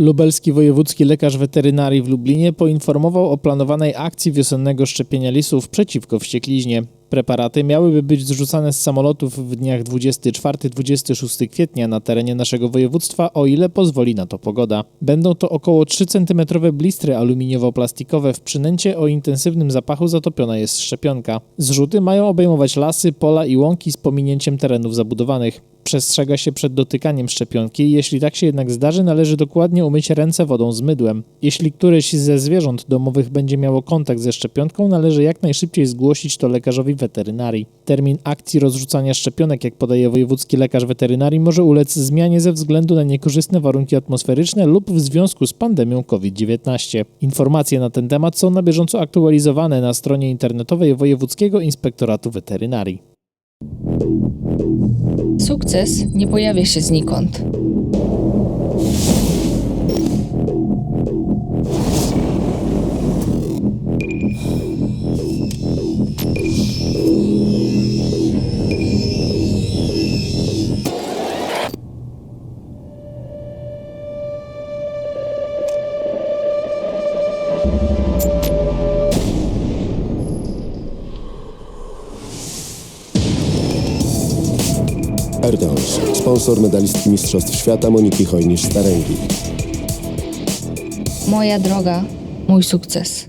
Lubelski Wojewódzki Lekarz Weterynarii w Lublinie poinformował o planowanej akcji wiosennego szczepienia lisów przeciwko wściekliźnie. Preparaty miałyby być zrzucane z samolotów w dniach 24-26 kwietnia na terenie naszego województwa, o ile pozwoli na to pogoda. Będą to około 3 cm blistry aluminiowo-plastikowe. W przynęcie o intensywnym zapachu zatopiona jest szczepionka. Zrzuty mają obejmować lasy, pola i łąki z pominięciem terenów zabudowanych. Przestrzega się przed dotykaniem szczepionki. Jeśli tak się jednak zdarzy, należy dokładnie umyć ręce wodą z mydłem. Jeśli któreś ze zwierząt domowych będzie miało kontakt ze szczepionką, należy jak najszybciej zgłosić to lekarzowi weterynarii. Termin akcji rozrzucania szczepionek, jak podaje wojewódzki lekarz weterynarii, może ulec zmianie ze względu na niekorzystne warunki atmosferyczne lub w związku z pandemią COVID-19. Informacje na ten temat są na bieżąco aktualizowane na stronie internetowej Wojewódzkiego Inspektoratu Weterynarii. Sukces nie pojawia się znikąd. Erdős, sponsor medalistki Mistrzostw Świata Moniki Hojnisz-Staręgi. Moja droga, mój sukces.